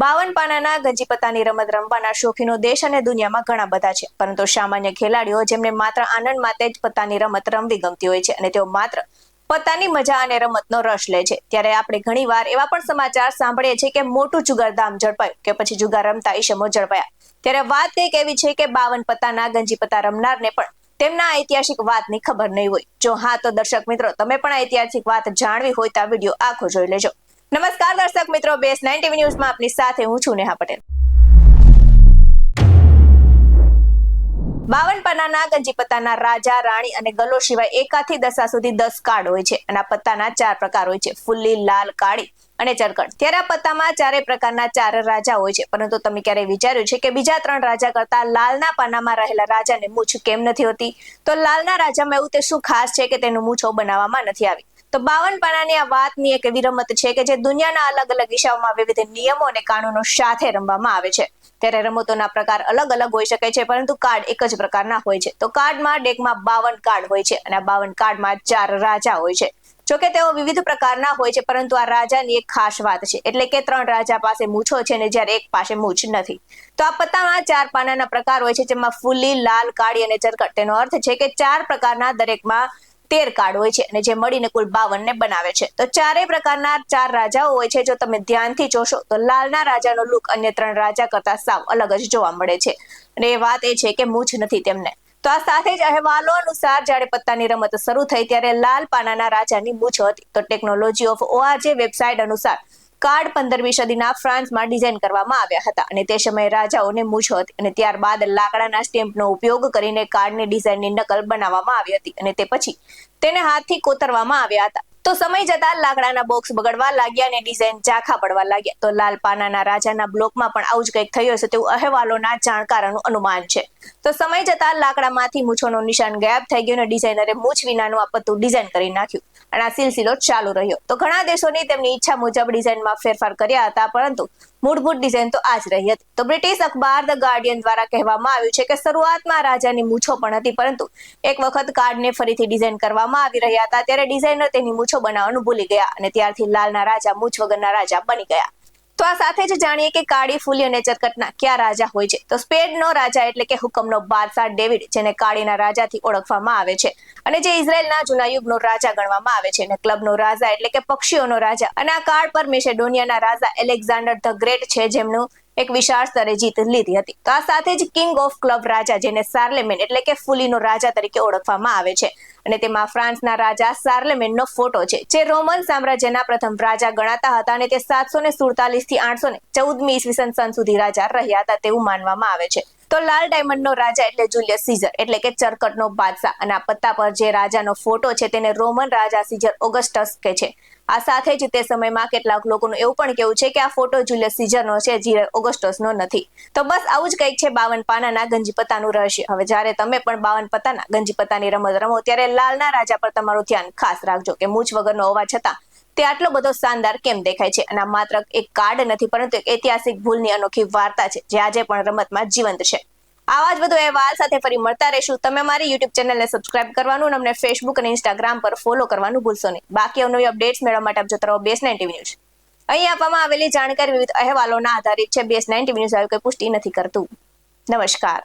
બાવન પાનાના ગંજીપત્તાની રમત રમવાના શોખીનો દેશ અને દુનિયામાં ઘણા બધા છે. પરંતુ સામાન્ય ખેલાડીઓ જેમને માત્ર આનંદ માટે જ પત્તાની રમત રમવી ગમતી હોય છે અને તેઓ માત્ર પત્તાની મજા અને રમતનો રસ લે છે. ત્યારે આપણે ઘણીવાર એવા પણ સમાચાર સાંભળીએ છીએ કે મોટું જુગારધામ ઝડપાયું કે પછી જુગાર રમતા ઈશમો ઝડપાયા. ત્યારે વાત કંઈક એવી છે કે બાવન પત્તાના ગંજી પત્તા રમનારને પણ તેમના ઐતિહાસિક વાતની ખબર નહીં હોય. જો હા, તો દર્શક મિત્રો, તમે પણ ઐતિહાસિક વાત જાણવી હોય તો આ વીડિયો આખો જોઈ લેજો. નમસ્કાર દર્શક મિત્રો, બેસ નાઇન ટીવી ન્યૂઝમાં આપની સાથે હું છું નેહા પટેલ. બાવન પાનાના ગંજી પત્તાના રાજા, રાણી અને ગલો સિવાય એકાથી દસા સુધી દસ કાર્ડ હોય છે અને આ પત્તાના ચાર પ્રકાર હોય છે. ફુલ્લી લાલ, કાળી અને ચરકટ ત્યારે આ પત્તામાં ચારે પ્રકારના ચાર રાજા હોય છે. પરંતુ તમે ક્યારેય વિચાર્યું છે કે બીજા ત્રણ રાજા કરતા લાલના પાનામાં રહેલા રાજાને મૂછ કેમ નથી હોતી? તો લાલના રાજામાં એવું તે શું ખાસ છે કે તેનું મૂછો બનાવવામાં નથી આવી? તો બાવન પાનાની આ વાતની એક એવી રમત છે કે જે દુનિયાના અલગ અલગ દિશાઓમાં વિવિધ નિયમો અને કાનૂનો સાથે રમવામાં આવે છે. ત્યારે રમતોના પ્રકાર અલગ અલગ હોઈ શકે છે, પરંતુ કાર્ડ એક જ પ્રકારના હોય છે. તો કાર્ડમાં ડેકમાં બાવન કાર્ડ હોય છે અને આ બાવન કાર્ડમાં ચાર રાજા હોય છે. જોકે તેઓ વિવિધ પ્રકારના હોય છે, પરંતુ આ રાજાની એક ખાસ વાત છે. એટલે કે ત્રણ રાજા પાસે મૂછો છે ને જ્યારે એક પાસે મૂછ નથી. તો આ પત્તામાં ચાર પાનાના પ્રકાર હોય છે, જેમાં ફૂલી, લાલ, કાળી અને ચરકટ તેનો અર્થ છે કે ચાર પ્રકારના દરેકમાં તેર કાર્ડ હોય છે અને જે મળીને કુલ બાવન ને બનાવે છે. તો ચારેય પ્રકારના ચાર રાજાઓ હોય છે, જો તમે ધ્યાનથી જોશો, તો લાલના રાજાનો લુક અન્ય ત્રણ રાજા કરતા સાવ અલગ જ જોવા મળે છે. અને એ વાત એ છે કે મૂછ નથી તેમને. તો આ સાથે જ અહેવાલો અનુસાર જ્યારે પત્તાની રમત શરૂ થઈ ત્યારે લાલ પાનાના રાજાની મૂછ હતી. તો ટેકનોલોજી ઓફ ઓઆરજે વેબસાઇટ અનુસાર કાર્ડ પંદરમી સદીના ફ્રાન્સમાં ડિઝાઇન કરવામાં આવ્યા હતા અને તે સમયે રાજાઓને મૂછ હતી અને ત્યારબાદ લાકડાના સ્ટેમ્પનો ઉપયોગ કરીને કાર્ડની ડિઝાઇનની નકલ બનાવવામાં આવી હતી અને તે પછી તેને હાથથી કોતરવામાં આવ્યા હતા. તો સમય જતા લાકડાના બોક્સ બગડવા લાગ્યા અને ડિઝાઇન ઝાંખા પડવા લાગ્યા. તો લાલ પાનાના રાજાના બ્લોકમાં પણ આવું જ કંઈક થયું હશે તેવું અહેવાલોના જાણકારોનું અનુમાન છે. તો સમય જતા લાકડામાંથી મૂછોનો નિશાન ગાયબ થઈ ગયો અને ડિઝાઇનરે મૂછ વિનાનું આ ડિઝાઇન કરી નાખ્યું. અને આ સિલસિલો ચાલુ રહ્યો. તો ઘણા દેશોની તેમની ઈચ્છા મુજબ ડિઝાઇનમાં ફેરફાર કર્યા હતા, પરંતુ મૂળભૂત ડિઝાઇન તો આ જ રહી હતી. તો બ્રિટિશ અખબાર ધ ગાર્ડિયન દ્વારા કહેવામાં આવ્યું છે કે શરૂઆતમાં રાજાની મૂછો પણ હતી, પરંતુ એક વખત કાર્ડને ફરીથી ડિઝાઇન કરવામાં આવી રહ્યા હતા. ત્યારે ડિઝાઇનર તેની મૂછો બનાવવાનું ભૂલી ગયા અને ત્યારથી લાલના રાજા મૂછ વગરના રાજા બની ગયા. તો આ સાથે જ જાણીએ કે કાળી ફૂલી અને ચરકટના ક્યાં રાજા હોય છે? તો સ્પેડનો રાજા એટલે કે હુકમનો બાદશાહ ડેવિડ, જેને કાળીના રાજાથી ઓળખવામાં આવે છે અને જે ઇઝરાયલના જૂના યુગનો રાજા ગણવામાં આવે છે અને ક્લબનો રાજા એટલે કે પક્ષીઓનો રાજા. અને આ કાળ પર મેસેડોનિયાના રાજા એલેક્ઝાન્ડર ધ ગ્રેટ છે, જેમનું એક વિશાળ સ્તરે જીત લીધી હતી. તો આ સાથે જ કિંગ ઓફ ક્લબ રાજા જેને સાર્લેમેન એટલે કે ફૂલીનો રાજા તરીકે ઓળખવામાં આવે છે. અને તેમાં ફ્રાન્સના રાજા સાર્લેમેનનો ફોટો છે, જે રોમન સામ્રાજ્યના પ્રથમ રાજા ગણાતા હતા અને તે સાતસો ને સુડતાલીસથી આઠસો ને ચૌદમી ઈસવીસન સન સુધી રાજા રહ્યા હતા તેવું માનવામાં આવે છે. તો લાલ ડાયમંડનો રાજા એટલે જુલિયસ સીઝર, એટલે કે ચરકટનો બાદશાહ. અને આ પત્તા પર જે રાજાનો ફોટો છે તેને રોમન રાજા સીઝર ઓગસ્ટસ કે છે. આ સાથે જ તે સમયમાં કેટલાક લોકોનું એવું પણ કેવું છે કે આ ફોટો જુલિયસ સીઝરનો છે, જે ઓગસ્ટસનો નથી. તો બસ આવું જ કંઈક છે બાવન પાનાના ગંજી પત્તાનું રહસ્ય. હવે જ્યારે તમે પણ બાવન પત્તાના ગંજી પત્તાની રમત રમો, ત્યારે લાલના રાજા પર તમારું ધ્યાન ખાસ રાખજો, કે મૂછ વગરનો હોવા છતાં તે આટલો બધો શાનદાર કેમ દેખાય છે? અને માત્ર એક કાર્ડ નથી, પરંતુ એક ઐતિહાસિક ભૂલની અનોખી વાર્તા છે, જે આજે પણ રમતમાં જીવંત છે. આવા જ બધું અહેવાલ સાથે ફરી મળતા રહેશું. તમે મારી યુટ્યુબ ચેનલને સબસ્ક્રાઇબ કરવાનું અને અમને ફેસબુક અને ઇન્સ્ટાગ્રામ પર ફોલો કરવાનું ભૂલશો નહીં. બાકી અવનવી અપડેટ્સ મેળવવા માટે આપ જોતા રહો બેસ નાઇન ટીવી ન્યૂઝ અહીં આપવામાં આવેલી જાણકારી વિવિધ અહેવાલોના આધારિત છે. બેસ નાઇન ટીવી ન્યૂઝ આવી પુષ્ટિ નથી કરતું. નમસ્કાર.